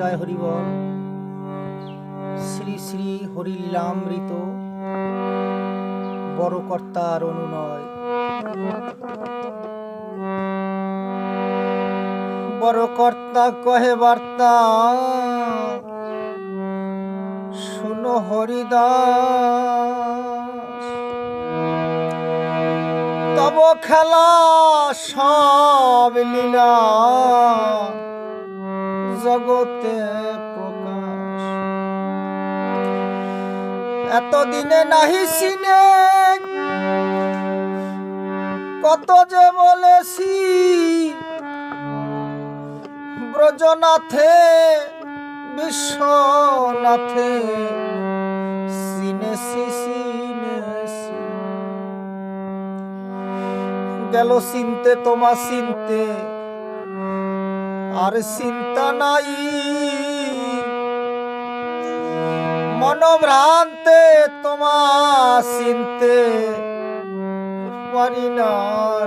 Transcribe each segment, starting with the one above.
জয় হরিবল শ্রী শ্রী হরিলামৃত বড় কর্তার অনুনয়। বড় কর্তা কহে বার্তা, শুনো হরিদাস। তব খেলা সব লীলা জগতে প্রকাশ। এতদিনে নাহি সিনে, কত যে বলেছি, ব্রজনাথে, বিশ্বনাথে সিনেছি সিনেছি গেল চিনতে তোমা চিনতে আর চিন্তা নাই। মনোভ্রান্তে তোমা চিনতে পারি না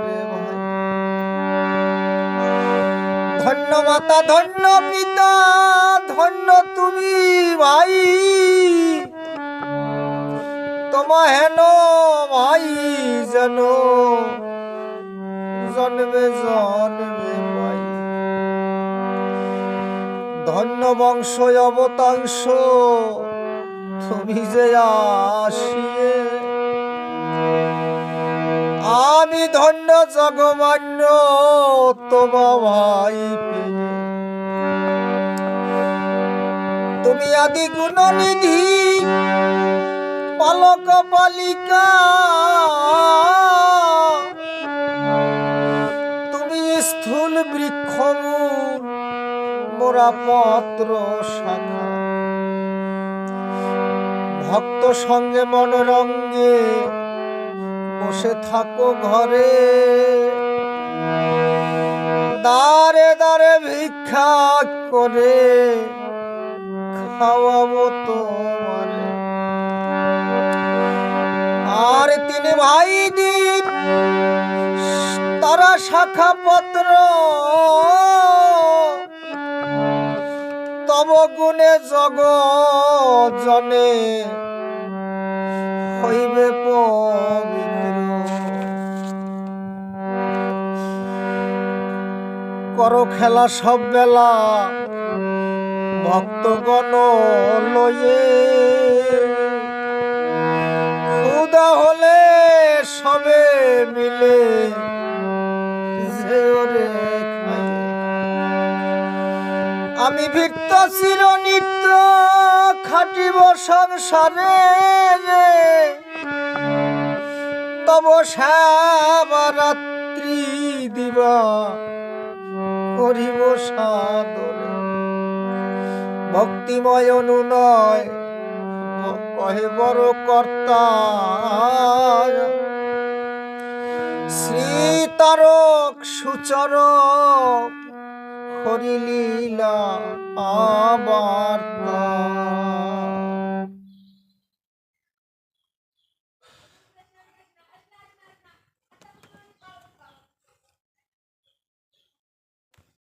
রে ভাই। ধন্য মাতা, ধন্য পিতা, ধন্য তুমি ভাই। তোমা হেন ভাই যেন জন্মে জন্মে পাই। ধন্য বংশ অবতাংশ তুমি যে আসিয়ে। আমি ধন্য জগমান্য তোমা ভাই তুমি আদি গুণনিধি পালক পালিকা তুমি স্থূল বৃক্ষ পত্র শাখা ভক্ত সঙ্গে মনোরঙ্গে বসে থাকো ঘরে। দারে দারে ভিক্ষা করে খাওয়াবো তোমারে আর তিনি ভাই দিন তারা শাখা পত্র তব গুণে জগ জনে হইবে পবিত্র। কর খেলা সব বেলা ভক্তগণ লয়ে আমি ভীত চির নিত্য খাটিব সংসারে তব রাত্রি দিবা, করিব সাদরে। ভক্তিময় অনুনয়, কহে বড় কর্তা। শ্রী তারক সুচরক লীলা আবার